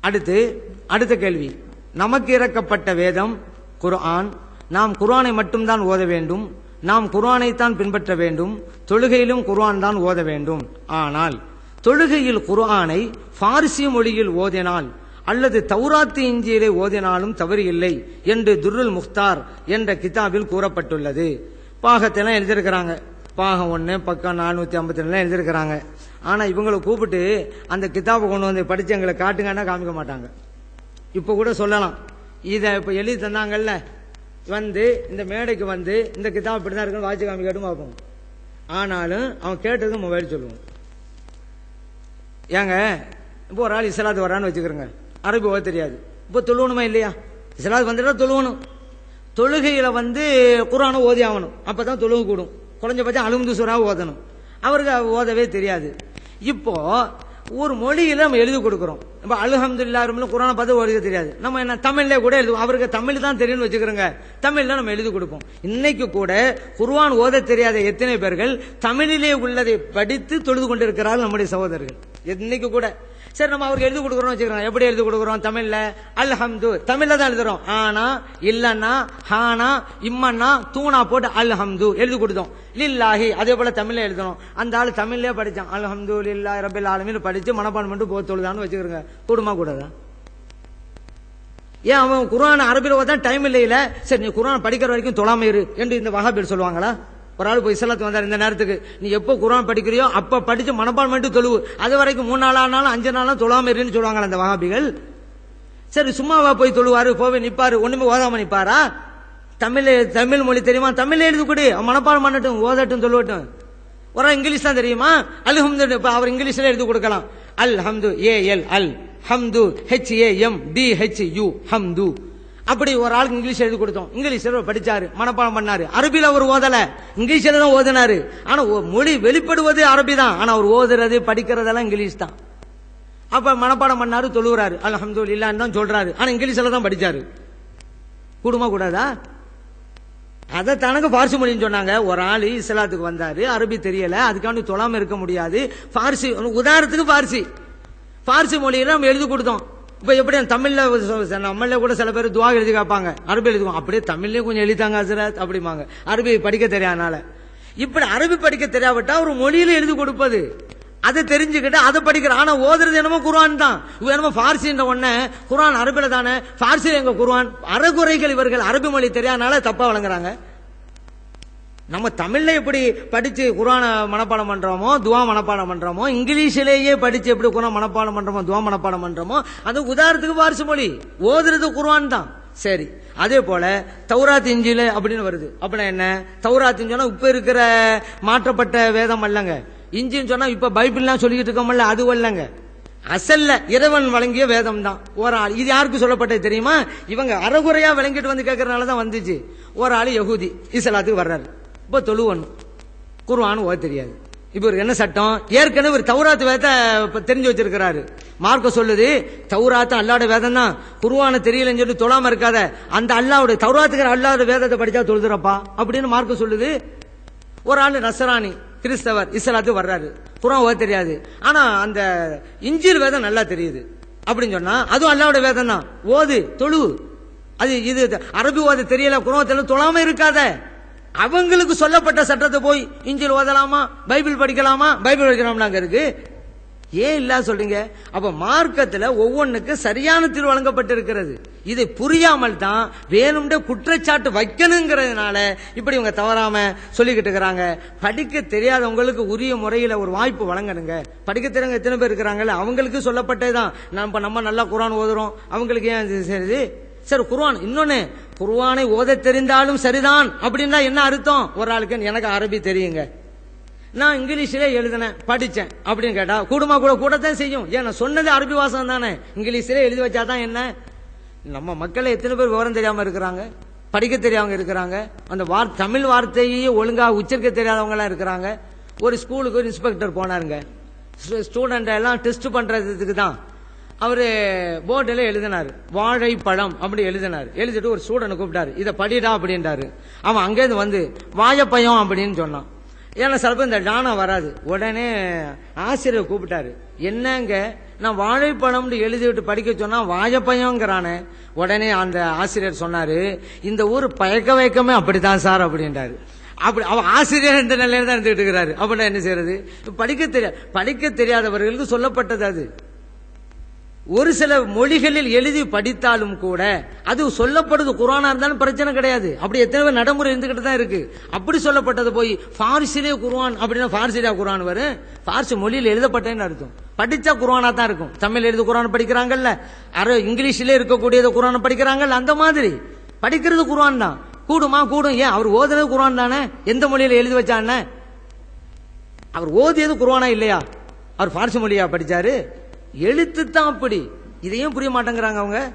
அடுத்து அடுத்த கேள்வி. நமக்கு இறக்கப்பட்ட வேதம் குர்ஆன். நாம் குர்ஆனை மட்டும்தான் ஓத வேண்டும். நாம் குர்ஆனைத்தான் பின்பற்ற வேண்டும். தொழுகையிலும் குர்ஆன் தான் ஓத வேண்டும். ஆனால் தொழுகையில் குர்ஆனை பார்சி மொழியில் ஓதினால் அல்லது தௌராத்து இஞ்சியிலே ஓதினாலும் தவறு இல்லை என்று துர்ருல் முக்தார் என்ற கிதாபில் கூறப்பட்டுள்ளது. பாகத்தெல்லாம் எழுதியிருக்கிறாங்க. பாகம் ஒன்று பக்கம் நானூற்றி ஐம்பத்தி ரெண்டுலாம் எழுதியிருக்கிறாங்க. ஆனால் இவங்களை கூப்பிட்டு அந்த கிதாபை கொண்டு வந்து படித்து எங்களை காட்டுங்கன்னா காமிக்க மாட்டாங்க. இப்போ கூட சொல்லலாம். இதை இப்போ எழுதி தந்தாங்கல்ல. வந்து இந்த மேடைக்கு வந்து இந்த கிதாப் இப்படி தான் இருக்குன்னு வாட்சி காமிக்கட்டும் பார்ப்போம். ஆனாலும் அவன் கேட்டதுக்கு மொபைல் சொல்லுவோம். ஏங்க இப்போ ஒரு ஆள் இஸ்லாத்து வரான்னு வச்சுக்கிறோங்க. அரபி ஓத தெரியாது. இப்போ தொழுவணுமா இல்லையா? இஸ்லாத்து வந்துட்டா தொழுவணும். தொழுகையில வந்து குரானை ஓதி ஆகணும். அப்பதான் தொழுவு கூடும். குறைஞ்சபட்சம் அலுமது சுறா ஓதணும். அவருக்கு ஓதவே தெரியாது. இப்போ ஒரு மொழியில நம்ம எழுதி கொடுக்குறோம். இப்போ அல்ஹம்துலில்லாஹ் ரபில் குரான பார்த்து எழுத தெரியாது. நம்ம என்ன தமிழ்ல கூட எழுது அவருக்கு தமிழ் தான் தெரியும்னு வச்சுக்கிறோங்க. தமிழ்ல நம்ம எழுதி கொடுப்போம். இன்னைக்கு கூட குர்வான் ஓத தெரியாத எத்தனை பேர்கள் தமிழிலே உள்ளதை படித்து தொழுது கொண்டிருக்கிறார்கள் நம்முடைய சகோதரர்கள். இன்னைக்கு கூட சரி நம்ம அவருக்கு எழுதி கொடுக்குறோம் வச்சுக்கிறோம். எப்படி எழுதி கொடுக்குறோம்? தமிழ்ல. அல்ஹம்து. தமிழ்ல தான் எழுதுறோம். ஆனா இல்லன்னா ஹானா இம்மன்னா தூணா போட்டு அல்ஹம்து எழுதி கொடுத்தோம். லில்லாஹி. அதே போல தமிழ்ல எழுதணும் அந்த ஆள் தமிழ்லயே படிச்சான். அல்ஹம்து லில்லா ரபில் ஆலமின்னு படிச்சு மனப்பான் பண்ணிட்டு போக தொழுதான்னு வச்சுக்கிறோங்க. கூடுமா கூடாதா? ஏன் அவன் குரான் அரபில தான் டைம் இல்லையில? சரி நீ குரான் படிக்கிற வரைக்கும் தொழாம இரு என்று இந்த வகாபில் சொல்லுவாங்களா? ஒரு ஆள் போய் இஸ்லாத்து வந்தார் இந்த நேரத்துக்கு. நீ எப்போ குரான் படிக்கிறியோ அப்ப படிச்சு மனப்பான் பண்ணிட்டு தொழுவு. அது வரைக்கும் மூணு நாளானாலும் அஞ்சு நாளும் தொழாம இருன்னு சொல்லுவாங்க அந்த வகாபிகள் சரி சும்மாவா போய் தொழுவாரு போவே நிப்பாரு ஒண்ணுமே ஓதாம நிப்பாரா? தமிழ் தமிழ் மொழி தெரியுமா? தமிழ் எழுதி கொடு. அவன் மனப்பாடம் பண்ணட்டும் ஓதட்டும் சொல்லட்டும் ஒரு இங்கிலீஷ் தான் தெரியுமா? அல்ஹம்து இப்போ அவர் இங்கிலீஷ்ல எழுதி கொடுக்கலாம். அல் ஹம்து ஏ எல் அல். ஹம்து H A M D H U ஹம்து. அப்படி ஒரு ஆளுக்கு இங்கிலீஷ் எழுதி கொடுத்தோம். இங்கிலீஷ்ல படிச்சாரு மனப்பாடம் பண்ணாரு. அரபியில் அவர் ஓதல. இங்கிலீஷ்ல தான் ஓதினாரு. ஆனா மொழி வெளிப்படுவது அரபி தான். ஆனா அவர் ஓதுறது படிக்கிறதெல்லாம் இங்கிலீஷ் தான். அப்ப மனப்பாடம் பண்ணாரு தொழுகிறாரு இல்லான்னு தான் சொல்றாரு. ஆனா இங்கிலீஷ்ல தான் படிச்சாரு. கூடுமா கூடாதா? அதை தனக்கு பார்சி மொழின்னு சொன்னாங்க. ஒரு ஆள் இஸ்லாத்துக்கு வந்தாரு. அரபி தெரியல. அதுக்காண்டி தொழாம இருக்க முடியாது. பார்சி உதாரணத்துக்கு பார்சி. பார்சி மொழியில நம்ம எழுதி கொடுத்தோம். இப்ப எப்படி தமிழ்ல நம்மள கூட சில பேர் துவா எழுதி கேட்பாங்க. அரபி எழுதுவோம் அப்படியே தமிழ்லயும் கொஞ்சம் எழுதித்தாங்க ஹசரத் அப்படிம்பாங்க. அரபி படிக்க தெரியாதனால. இப்படி அரபி படிக்க தெரியாவிட்டா ஒரு மொழியில எழுதி கொடுப்பது. அதை தெரிஞ்சுக்கிட்டு அதை படிக்கிற ஆனா ஓதுறது என்னமோ குர்ஆன் தான். என்னமோ என்னமோ பார்சின்ற உடனே குர்ஆன் அரபில தானே. பார்சி எங்க குர்ஆன்? அறகுறைகள் இவர்கள் அரபி மொழி தெரியாதனால தப்பா வழங்குறாங்க நம்ம தமிழ்ல எப்படி படிச்சு குரான மனப்பாடம் பண்றோமோ துவா மனப்பாடம் பண்றோமோ இங்கிலீஷிலேயே படிச்சு எப்படி குரான் மனப்பாடம் பண்றோமோ துவா மனப்பாடம் பண்றோமோ அது உதாரணத்துக்கு வாரிசு மொழி. ஓதுறது குர்ஆன் தான். சரி. அதே போல தௌராத் இஞ்சில அப்படின்னு வருது. அப்படின்னா என்ன? தௌராத் இஞ்சினா இப்ப இருக்கிற மாற்றப்பட்ட வேதம் அல்லங்க. இஞ்சின்னு சொன்னா இப்ப பைபிள்லாம் சொல்லிக்கிட்டு இருக்கோம்ல அது அல்லங்க. அசல்ல இறைவன் வழங்கிய வேதம் தான். ஒரு ஆள் இது யாருக்கு சொல்லப்பட்டது தெரியுமா? இவங்க அறகுறையா விளங்கிட்டு வந்து கேட்கறதுனால தான் வந்துச்சு. ஒரு ஆள் யகுதி இஸ்லாத்துக்கு வர்றாரு. இப்போ தொழுவணும். குர்ஆன் ஓத தெரியாது. இப்போ இவருக்கு என்ன சட்டம்? ஏற்கனவே ஒரு தௌராத்து வேதத்தை தெரிஞ்சு வச்சிருக்கிறாரு. மார்க்க சொல்லுது தௌராத்து அல்லாட வேதம் தான் குருவான தெரியலன்னு சொல்லி தொழாம இருக்காத. அந்த அல்லாவுடைய தௌராத்துக்கிற அல்லாத வேதத்தை படிச்சா தொழுதுறப்பா? அப்படின்னு மார்க்க சொல்லுது. ஒரு ஆள் நசராணி கிறிஸ்தவர் இஸ்லாத்துக்கு வர்றாரு. குரான் ஓத தெரியாது. ஆனா அந்த இஞ்சில் வேதம் நல்லா தெரியுது. அப்படின்னு சொன்னா அதுவும் அல்லாவோட வேதம் தான் ஓது தொழு. அது இது அரபி ஓத தெரியல குரான் தெரியல தொழாம இருக்காத. அவங்களுக்கு சொல்லப்பட்ட சட்டத்தை போய் இஞ்சில் ஓதலாமா? பைபிள் படிக்கலாமா? பைபிள் படிக்கலாமா இருக்கு. ஏன் இல்ல சொல்றீங்க? அப்ப மார்க்கத்துல ஒவ்வொன்றுக்கு சரியான தீர்வு வழங்கப்பட்டிருக்கிறது. இதை புரியாமல் தான் வேணும்னே குற்றச்சாட்டு வைக்கணுங்கிறதுனால இப்படி இவங்க தவறாம சொல்லிக்கிட்டு இருக்கிறாங்க. படிக்க தெரியாதவங்களுக்கு உரிய முறையில ஒரு வாய்ப்பு வழங்கணுங்க. படிக்க தெரியாத எத்தனை பேர் இருக்கிறாங்கல்ல? அவங்களுக்கு சொல்லப்பட்டதுதான். நம்ம நம்ம நல்லா குரான் ஓதுறோம். அவங்களுக்கு ஏன் சரி சரி குரான். இன்னொன்னு குருவானை ஓத தெரிந்தாலும் சரிதான் அப்படின்னா என்ன அர்த்தம்? ஒரு ஆளுக்கு எனக்கு அரபி தெரியுங்க. நான் இங்கிலீஷ்ல எழுதினேன் படிச்சேன் அப்படின்னு கேட்டா கூடுமா கூட கூடத்தான் செய்யும். ஏன் சொன்னது அரபி வாசம் தானே. இங்கிலீஷ்ல எழுதி வச்சாதான் என்ன? நம்ம மக்களை எத்தனை பேர் விவரம் தெரியாம இருக்கிறாங்க? படிக்க தெரியாதவங்க இருக்கிறாங்க. அந்த வார் தமிழ் வார்த்தையே ஒழுங்காக உச்சரிக்க தெரியாதவங்க எல்லாம் இருக்கிறாங்க. ஒரு ஸ்கூலுக்கு ஒரு இன்ஸ்பெக்டர் போனாருங்க. ஸ்டூடெண்ட் எல்லாம் டெஸ்ட் பண்றதுக்கு தான். அவரு போர்டில் எழுதினாரு. வாழைப்பழம் அப்படி எழுதினாரு. எழுதிட்டு ஒரு ஸ்டூடெண்ட் கூப்பிட்டாரு. இதை படிடா அப்படின்றாரு. அவன் அங்கேருந்து வந்து வாழைப்பழம் அப்படின்னு சொன்னான். ஏன்னா சிலப்போ இந்த டானா வராது. உடனே ஆசிரியர் கூப்பிட்டாரு. என்னங்க? நான் வாழைப்பழம்னு எழுதி விட்டு படிக்க சொன்னா வாழைப்பழங்கிறானே உடனே அந்த ஆசிரியர் சொன்னாரு இந்த ஊர் பயக்க வைக்கமே அப்படித்தான் சார் அப்படின்றாரு. அப்படி அவன் ஆசிரியர் இந்த நிலையில தான் இருந்துகிட்டு இருக்கிறாரு. அப்படின்னா என்ன செய்யறது? படிக்க தெரியாது படிக்க தெரியாதவர்களுக்கு சொல்லப்பட்டது அது. ஒரு சில மொழிகளில் எழுதி படித்தாலும் கூட அது சொல்லப்படுது குரானா இருந்தாலும் பிரச்சனை கிடையாது. அப்படி எத்தனை பேர் நடைமுறை இருந்துகிட்டு தான் இருக்கு. அப்படி சொல்லப்பட்டது போய் ஃபார்சிலே குர்வான் அப்படின்னா ஃபார்சிலா குரான் வரும் ஃபார்சி மொழியில் எழுதப்பட்டேன்னு அர்த்தம். படிச்சா குரானா தான் இருக்கும். தமிழ் எழுதி குரான் படிக்கிறாங்கல்ல. அரை இங்கிலீஷ்ல இருக்கக்கூடியது குரான் படிக்கிறாங்கல்ல. அந்த மாதிரி. படிக்கிறது குரான் தான். கூடுமா கூடும்? ஏன்? அவர் ஓதுறது குரான் தானே? எந்த மொழியில எழுதி வச்சானே அவர் ஓதியது குருவானா இல்லையா? அவர் ஃபார்சி மொழியா படிச்சாரு? எழுத்து தான் அப்படி. இதையும் புரிய மாட்டேங்கிறாங்க அவங்க.